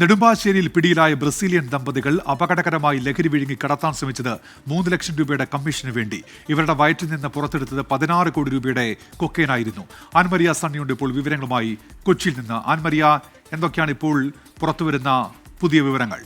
നെടുമ്പാശ്ശേരിയിൽ പിടിയിലായ ബ്രസീലിയൻ ദമ്പതികൾ അപകടകരമായി ലഹരി വിഴുങ്ങി കടത്താൻ ശ്രമിച്ചത് മൂന്ന് ലക്ഷം രൂപയുടെ കമ്മീഷന് വേണ്ടി. ഇവരുടെ വയറ്റിൽ നിന്ന് പുറത്തെടുത്തത് പതിനാറ് കോടി രൂപയുടെ കൊക്കൈനായിരുന്നു ആൻമരിയ സണ്ണിയുണ്ട് ഇപ്പോൾ വിവരങ്ങളുമായി കൊച്ചിയിൽ നിന്ന്. ആൻമരിയ എന്തൊക്കെയാണ് ഇപ്പോൾ പുറത്തുവരുന്ന പുതിയ വിവരങ്ങൾ?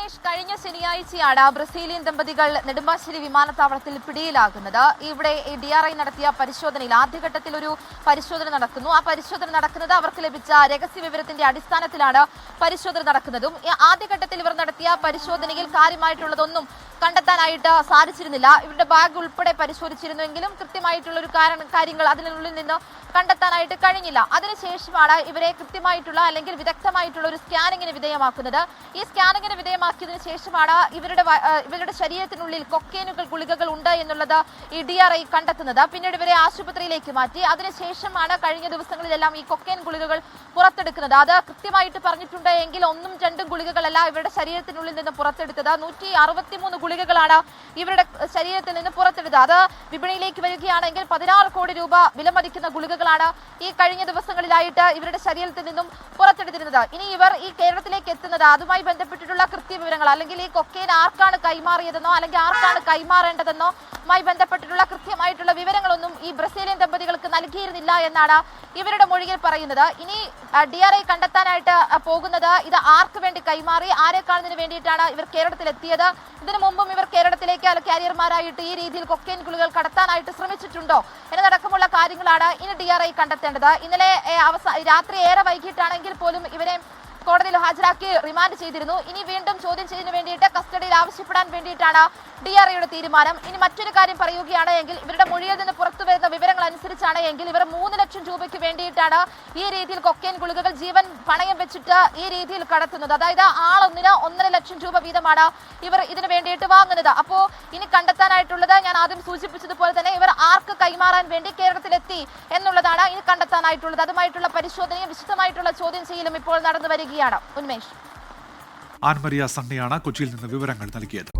ഉന്മേഷ് കഴിഞ്ഞ ശനിയാഴ്ചയാണ് ബ്രസീലിയൻ ദമ്പതികൾ നെടുമ്പാശ്ശേരി വിമാനത്താവളത്തിൽ പിടിയിലാകുന്നത്. ഇവിടെ ഡി ആർ ഐ നടത്തിയ പരിശോധനയിൽ ആദ്യഘട്ടത്തിൽ ഒരു പരിശോധന നടക്കുന്നു. ആ പരിശോധന നടക്കുന്നത് അവർക്ക് ലഭിച്ച രഹസ്യ വിവരത്തിന്റെ അടിസ്ഥാനത്തിലാണ് പരിശോധന നടക്കുന്നതും. ആദ്യഘട്ടത്തിൽ ഇവർ നടത്തിയ പരിശോധനയിൽ കാര്യമായിട്ടുള്ളതൊന്നും കണ്ടെത്താനായിട്ട് സാധിച്ചിരുന്നില്ല. ഇവരുടെ ബാഗ് ഉൾപ്പെടെ പരിശോധിച്ചിരുന്നുവെങ്കിലും കൃത്യമായിട്ടുള്ള ഒരു കാരണം കാര്യങ്ങൾ അതിനുള്ളിൽ നിന്ന് കണ്ടെത്താനായിട്ട് കഴിഞ്ഞില്ല. അതിനുശേഷമാണ് ഇവരെ കൃത്യമായിട്ടുള്ള അല്ലെങ്കിൽ വിദഗ്ധമായിട്ടുള്ള ഒരു സ്കാനിങ്ങിന് വിധേയമാക്കുന്നത്. ഈ സ്കാനിങ്ങിന് വിധേയമാക്കിയതിനു ശേഷമാണ് ഇവരുടെ ഇവരുടെ ശരീരത്തിനുള്ളിൽ കൊക്കേനുകൾ ഗുളികകൾ ഉണ്ട് എന്നുള്ളത് ഈ ഡി ആർ ഐ കണ്ടെത്തുന്നത്. പിന്നീട് ഇവരെ ആശുപത്രിയിലേക്ക് മാറ്റി. അതിനുശേഷമാണ് കഴിഞ്ഞ ദിവസങ്ങളിലെല്ലാം ഈ കൊക്കേൻ ഗുളികകൾ പുറത്തെടുക്കുന്നത്. അത് കൃത്യമായിട്ട് പറഞ്ഞിട്ടുണ്ട് എങ്കിൽ ഒന്നും രണ്ടും ഗുളികകളല്ല ഇവരുടെ ശരീരത്തിനുള്ളിൽ നിന്ന് പുറത്തെടുത്തത്. നൂറ്റി അറുപത്തിമൂന്ന് ഗുളികകളാണ് ഇവരുടെ ശരീരത്തിൽ നിന്ന് പുറത്തെടുത്തത്. അത് വിപണിയിലേക്ക് വരികയാണെങ്കിൽ പതിനാറ് കോടി രൂപ വിലമതിക്കുന്ന ഗുളികകളാണ് ഈ കഴിഞ്ഞ ദിവസങ്ങളിലായിട്ട് ഇവരുടെ ശരീരത്തിൽ നിന്നും പുറത്തെടുത്തിരുന്നത്. ഇനി ഇവർ ഈ കേരളത്തിലേക്ക് എത്തുന്നത്. അതുമായി ബന്ധപ്പെട്ടിട്ടുള്ള കൃത്യവിവരങ്ങൾ അല്ലെങ്കിൽ ഈ കൊക്കെയിൻ ആർക്കാണ് കൈമാറിയതെന്നോ അല്ലെങ്കിൽ ആർക്കാണ് കൈമാറേണ്ടതെന്നോ മായി ബന്ധപ്പെട്ടിട്ടുള്ള കൃത്യമായിട്ടുള്ള വിവരങ്ങളൊന്നും ഈ ബ്രസീലിയൻ ദമ്പതികൾക്ക് നൽകിയിരുന്നില്ല എന്നാണ് ഇവരുടെ മൊഴിയിൽ പറയുന്നത്. ഇനി ഡി ആർ ഐ കണ്ടെത്താനായിട്ട് പോകുന്നത് ഇത് ആർക്ക് വേണ്ടി കൈമാറി ആരെ കാണുന്നതിന് വേണ്ടിയിട്ടാണ് ഇവർ കേരളത്തിൽ എത്തിയത് ഇതിനു മുമ്പും ഇവർ കേരളത്തിലേക്ക് കാരിയർമാരായിട്ട് ഈ രീതിയിൽ കൊക്കെയിൻ കുളികൾ കടത്താനായിട്ട് ശ്രമിച്ചിട്ടുണ്ടോ എന്നതടക്കമുള്ള കാര്യങ്ങളാണ് ഇനി ഡി ആർ ഐ കണ്ടെത്തേണ്ടത്. ഇന്നലെ അവസാന രാത്രി ഏറെ വൈകിട്ടാണെങ്കിൽ പോലും ഇവരെ കോടതിയിൽ ഹാജരാക്കി റിമാൻഡ് ചെയ്തിരുന്നു. ഇനി വീണ്ടും ചോദ്യം ചെയ്യുന്നതിന് വേണ്ടിയിട്ട് കസ്റ്റഡിയിൽ ആവശ്യപ്പെടാൻ വേണ്ടിയിട്ടാണ് ഡി തീരുമാനം. ഇനി മറ്റൊരു കാര്യം പറയുകയാണ് ഇവരുടെ മൊഴിയിൽ നിന്ന് വിവരങ്ങൾ എങ്കിൽ ഇവർ മൂന്ന് ലക്ഷം രൂപയ്ക്ക് വേണ്ടിയിട്ടാണ് ഈ രീതിയിൽ കൊക്കൈൻ ഗുളികകൾ ജീവൻ പണയം വെച്ചിട്ട് ഈ രീതിയിൽ കടത്തുന്നത്. അതായത് ആളൊന്നിന് ഒന്നര ലക്ഷം രൂപ വീതമാണ് ഇവർ ഇതിനു വേണ്ടിയിട്ട് വാങ്ങുന്നത്. അപ്പോൾ ഇനി കണ്ടെത്താനായിട്ടുള്ളത് ഞാൻ ആദ്യം സൂചിപ്പിച്ചതുപോലെ തന്നെ ഇവർ ആർക്ക് കൈമാറാൻ വേണ്ടി കേരളത്തിലെത്തി എന്നുള്ളതാണ് ഇനി കണ്ടെത്താനായിട്ടുള്ളത്. അതുമായിട്ടുള്ള പരിശോധനയും വിശദമായിട്ടുള്ള ചോദ്യം ചെയ്യലും ഇപ്പോൾ നടന്നു വരികയാണ്. ഉന്മേഷ്. ആൻമരിയ സണ്ണിയാണ് കൊച്ചിയിൽ നിന്ന് വിവരങ്ങൾ നൽകിയത്.